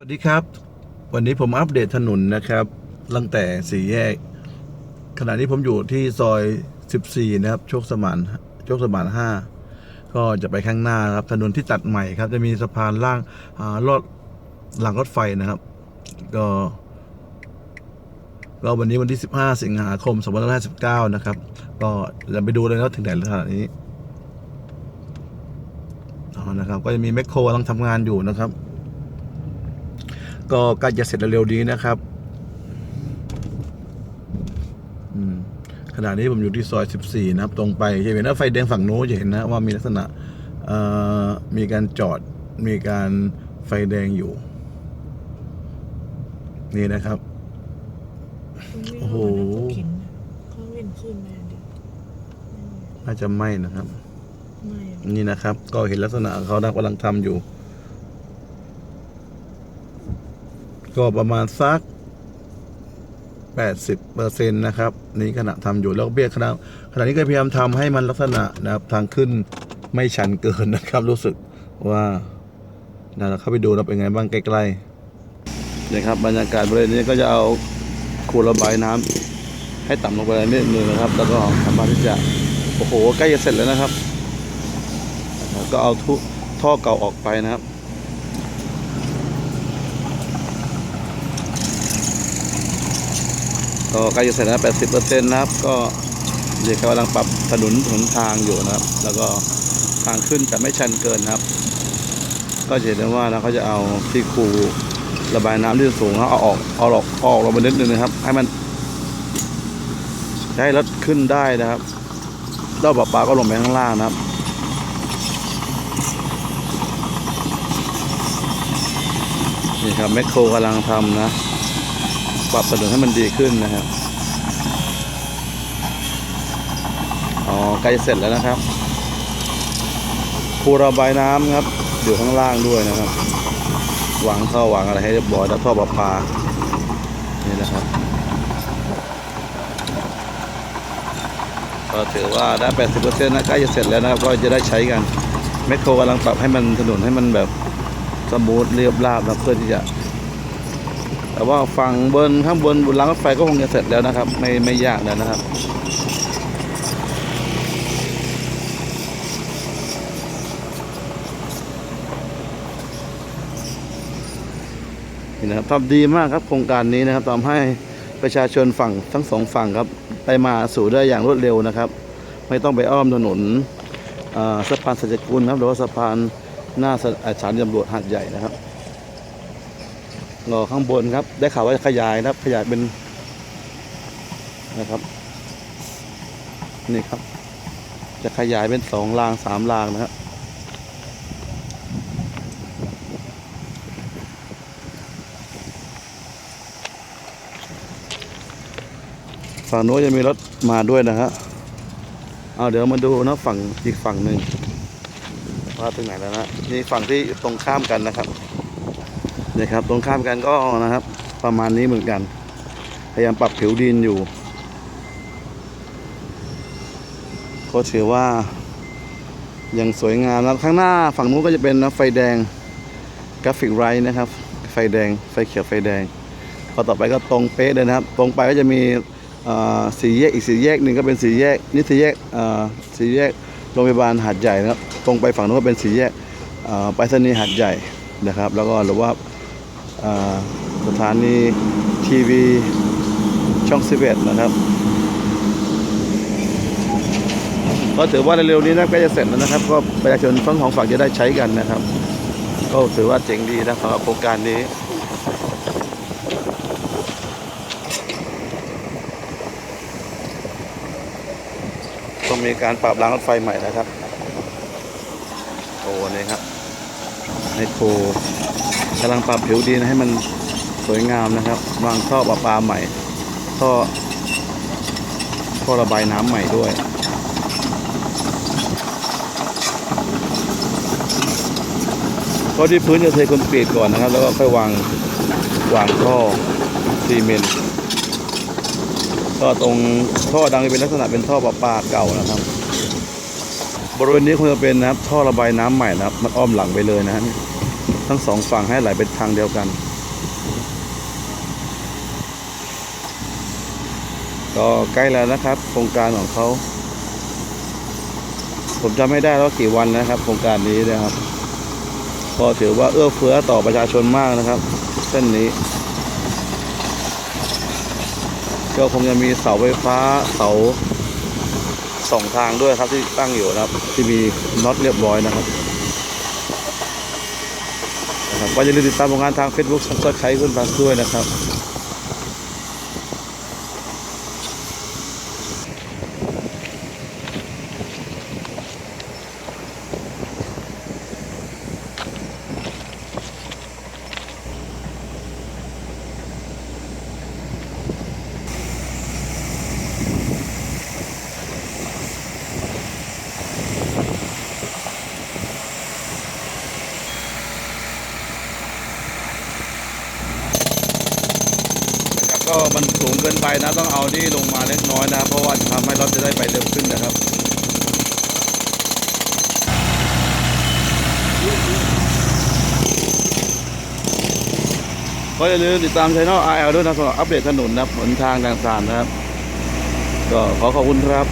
สวัสดีครับ วันนี้ผมอัปเดตถนนนะครับตั้งแต่สี่แยก ขณะนี้ผมอยู่ที่ซอย 14 นะครับ โชคสมานโชคสมาน 5 ก็จะไปข้างหน้าครับถนนที่ตัดใหม่ครับ จะมีสะพานล่างอ่ารถหลังรถไฟนะครับ ก็ก็วันนี้วันที่ 15 สิงหาคม2559 นะครับ ก็จะไปดูเลยว่าถึงไหนแล้วขณะนี้นะครับ ก็จะมีแมคโครกำลังทำงานอยู่นะครับ ก็ใกล้จะเสร็จเร็วๆนี้นะครับอืมขณะนี้ผมอยู่ที่ซอย 14 นะครับ ตรงไปจะเห็นว่าไฟแดงฝั่งโน้นจะเห็นนะว่ามีลักษณะเอ่อมีการจอดมีการไฟแดงอยู่ นี่นะครับ โอ้โหเขาเว้นขึ้นมาดิน่าจะไหม้นะครับไม่อะนี่นะครับ ก็เห็นลักษณะเขากำลังทำอยู่ ก็ประมาณสัก 80เปอร์เซ็นต์นะครับ นี่ขณะทำอยู่แล้วเบี้ยขณะขณะนี้ก็พยายามทำให้มันลักษณะนะครับทางขึ้นไม่ชันเกินนะครับ รู้สึกว่าเดี๋ยวเราเข้าไปดูนะเป็นไงบ้างใกล้ๆนะครับบรรยากาศบริเวณนี้ก็จะเอาขวดระบายน้ำให้ต่ำลงไปนิดนึงนะครับ แล้วก็สามารถที่จะโอ้โหใกล้จะเสร็จแล้วนะครับ ก็เอาทุท่อเก่าออกไปนะครับ ก็ใกล้จะเสร็จแล้ว80เปอร์เซ็นต์นะครับ ก็เดี๋ยวกำลังปรับถนนหนทางอยู่นะครับ แล้วก็ทางขึ้นจะไม่ชันเกินนะครับ ก็เห็นได้ว่านะเขาจะเอาที่คูระบายน้ำที่สูงเขาเอาออกเอาออกอออกลงมานิดนึงนะครับ ให้มันให้รถขึ้นได้นะครับแล้วปลาปลาก็ลงไปข้างล่างนะครับนี่ครับแมคโครกำลังทำนะ ปรับถนนให้มันดีขึ้นนะครับอ๋อใกล้เสร็จแล้วนะครับคูระบายน้ำครับ อยู่ข้างล่างด้วยนะครับวางท่อวางอะไรให้เรียบร้อยแล้วท่อประปานี่นะครับก็ถือว่าได้80%นะใกล้จะเสร็จแล้วนะครับ ก็จะได้ใช้กันแมคโครกำลังปรับให้มันถนนให้มันแบบสมูทเรียบราบนะเพื่อที่จะ แต่ว่าฝั่งบนข้างบนบนรางรถไฟก็คงจะเสร็จแล้วนะครับ ไม่ไม่ยากแล้วนะครับนี่นะครับทำดีมากครับโครงการนี้นะครับทำให้ประชาชนฝั่งทั้งสองฝั่งครับไปมาสู่ได้อย่างรวดเร็วนะครับ ไม่ต้องไปอ้อมถนนสะพานสัจกุลครับหรือว่าสะพานหน้าสถานีตำรวจหาดใหญ่นะครับ รอข้างบนครับ ได้ข่าวว่าขยายนะครับ ขยายเป็นนะครับ นี่ครับ จะขยายเป็นสองรางสามรางนะครับฝั่งโน้นจะมีรถมาด้วยนะฮะเอาเดี๋ยวมาดูนะฝั่งอีกฝั่งหนึ่งว่าถึงไหนแล้วนะนี่ฝั่งที่ตรงข้ามกันนะครับ นี่ครับ ตรงข้ามกันก็นะครับ ประมาณนี้เหมือนกัน พยายามปรับผิวดินอยู่ ก็ถือว่ายังสวยงามแล้วข้างหน้าฝั่งนู้นก็จะเป็นนะไฟแดงกราฟิกไรนะครับ ไฟแดงไฟเขียวไฟแดงพอต่อไปก็ตรงเป๊ะเลยนะครับ ตรงไปก็จะมีสี่แยกอีกสี่แยกหนึ่งก็เป็นสี่แยกนี่สี่แยกสี่แยกโรงพยาบาลหาดใหญ่นะครับ ตรงไปฝั่งนู้นก็เป็นสี่แยกไปรษณีย์หาดใหญ่นะครับ แล้วก็หรือว่า สถานีทีวีช่องสิบเอ็ดนะครับ ก็ถือว่าเร็วๆนี้นะใกล้จะเสร็จแล้วนะครับ ก็ประชาชนทั้งสองฝั่งจะได้ใช้กันนะครับ ก็ถือว่าเจ๋งดีนะสำหรับโครงการนี้ต้องมีการปรับรางรถไฟใหม่นะครับโอ้นี่ครับในโค กำลังปรับผิวดินให้มันสวยงามนะครับวางท่อประปาใหม่ท่อท่อระบายน้ำใหม่ด้วยก็ที่พื้นจะเทคอนกรีตก่อนนะครับ แล้วก็ค่อยวางวางท่อซีเมนต์ก็ตรงท่อดังจะเป็นลักษณะเป็นท่อประปาเก่านะครับ บริเวณนี้คงจะเป็นนะครับท่อระบายน้ำใหม่นะครับ มันอ้อมหลังไปเลยนะฮะ ทั้งสองฝั่งให้ไหลเป็นทางเดียวกัน ก็ใกล้แล้วนะครับ โครงการของเขา ผมจำไม่ได้ว่ากี่วันนะครับ โครงการนี้นะครับ ก็ถือว่าเอื้อเฟื้อต่อประชาชนมากนะครับ เส้นนี้ก็คงจะมีเสาไฟฟ้าเสาสองทางด้วยครับที่ตั้งอยู่นะครับ ที่มีน็อตเรียบร้อยนะครับ นะครับก็อย่าลืมติดตามผลงานทาง Facebook ซับสไครต์ขึ้นมาด้วยนะครับ ก็มันสูงเกินไปนะ ต้องเอานี่ลงมาเล็กน้อยนะ เพราะว่าจะทำให้รถจะได้ไปเร็วขึ้นนะครับก็อย่าลืมติดตามช่อง RL ด้วยนะสำหรับอัปเดตถนนนะครับหนทางต่างๆนะครับ ก็ขอขอบคุณครับ